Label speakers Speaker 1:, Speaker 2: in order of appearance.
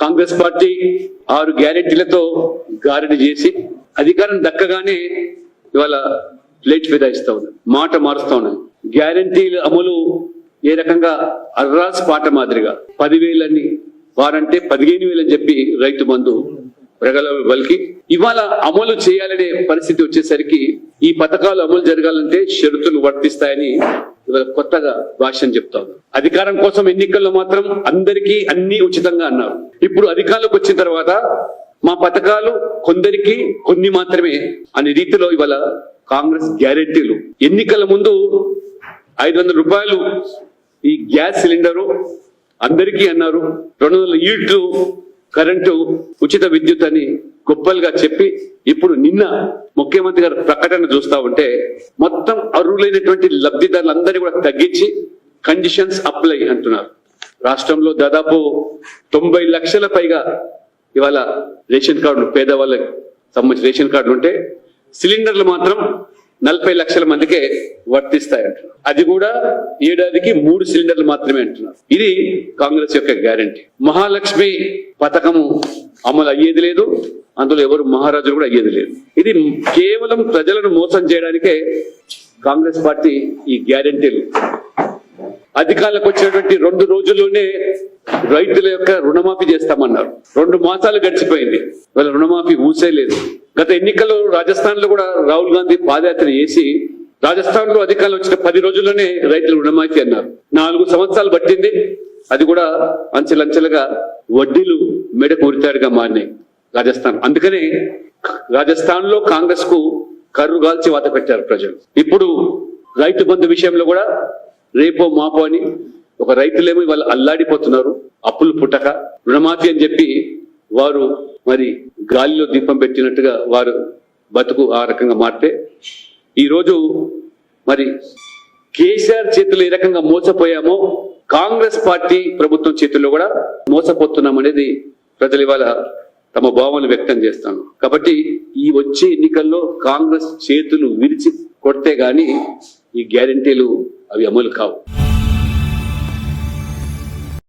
Speaker 1: Congress party ఆరు గ్యారెంటీలతో గారడి చేసి అధికారం దక్కగానే ఇవాళ ప్లేట్ ఫిదాయిస్తా ఉంది మాట మారుస్తా ఉన్నది. గ్యారెంటీల అమలు ఏ రకంగా అర్రాస్ పాట మాదిరిగా పదివేలని వారంటే పదిహేను వేలు అని చెప్పి రైతు బంధు ప్రగల బలికి ఇవాళ అమలు చేయాలనే పరిస్థితి వచ్చేసరికి ఈ పథకాలు అమలు జరగాలంటే షరతులు వర్తిస్తాయని ఇవాళ కొత్తగా భాష్యం చెప్తా అధికారం కోసం ఎన్నికల్లో మాత్రం అందరికీ అన్ని ఉచితంగా అన్నారు. ఇప్పుడు అధికారంలోకి వచ్చిన తర్వాత మా పథకాలు కొందరికి కొన్ని మాత్రమే అనే రీతిలో ఇవాళ కాంగ్రెస్ గ్యారెంటీలు. ఎన్నికల ముందు ఐదు వందల రూపాయలు ఈ గ్యాస్ సిలిండరు అందరికీ అన్నారు. రెండు వందల యూనిట్లు కరెంటు ఉచిత విద్యుత్ అని గొప్పలుగా చెప్పి ఇప్పుడు నిన్న ముఖ్యమంత్రి గారు ప్రకటన చూస్తా ఉంటే మొత్తం అర్హులైనటువంటి లబ్ధిదారులందరినీ కూడా తగ్గించి కండిషన్స్ అప్లై అంటున్నారు. రాష్ట్రంలో దాదాపు తొంభై లక్షల పైగా ఇవాళ రేషన్ కార్డులు పేదవాళ్ళకి సంబంధించిన రేషన్ కార్డులు ఉంటే సిలిండర్లు మాత్రం నలభై లక్షల మందికే వర్తిస్తాయి అంటున్నారు అది కూడా ఏడాదికి మూడు సిలిండర్లు మాత్రమే అంటున్నారు. ఇది కాంగ్రెస్ యొక్క గ్యారంటీ. మహాలక్ష్మి పథకము అమలు అయ్యేది లేదు అందులో ఎవరు మహారాజులు కూడా అయ్యేది లేదు. ఇది కేవలం ప్రజలను మోసం చేయడానికే కాంగ్రెస్ పార్టీ ఈ గ్యారంటీలు అధికారులకు వచ్చినటువంటి రెండు రోజుల్లోనే రైతుల యొక్క రుణమాఫీ చేస్తామన్నారు. రెండు మాసాలు గడిచిపోయింది. వాళ్ళ రుణమాఫీ ఊసే లేదు గత ఎన్నికల్లో రాజస్థాన్లో కూడా రాహుల్ గాంధీ పాదయాత్ర చేసి రాజస్థాన్లో అధికారులు వచ్చిన పది రోజుల్లోనే రైతులు రుణమాఫీ అన్నారు. నాలుగు సంవత్సరాలు పట్టింది. అది కూడా అంచెలంచెలుగా వడ్డీలు మెడ కూరితాడుగా మారినాయి రాజస్థాన్. అందుకనే రాజస్థాన్లో కాంగ్రెస్కు కర్రు గాల్చి వాత పెట్టారు ప్రజలు. ఇప్పుడు రైతు బంధు విషయంలో కూడా రేపో మాపో అని ఒక రైతులేమో వాళ్ళు అల్లాడిపోతున్నారు. అప్పులు పుట్టక రుణమాఫీ అని చెప్పి వారు మరి గాలిలో దీపం పెట్టినట్టుగా వారు బతుకు ఆ రకంగా మారితే ఈరోజు మరి కేసీఆర్ చేతులు ఏ రకంగా మోసపోయామో కాంగ్రెస్ పార్టీ ప్రభుత్వం చేతుల్లో కూడా మోసపోతున్నాం అనేది ప్రజలు ఇవాళ తమ భావాలు వ్యక్తం చేస్తాను కాబట్టి ఈ వచ్చే ఎన్నికల్లో కాంగ్రెస్ చేతులు విరిచి కొడితే గాని ఈ గ్యారంటీలు అవి అమలు కావు.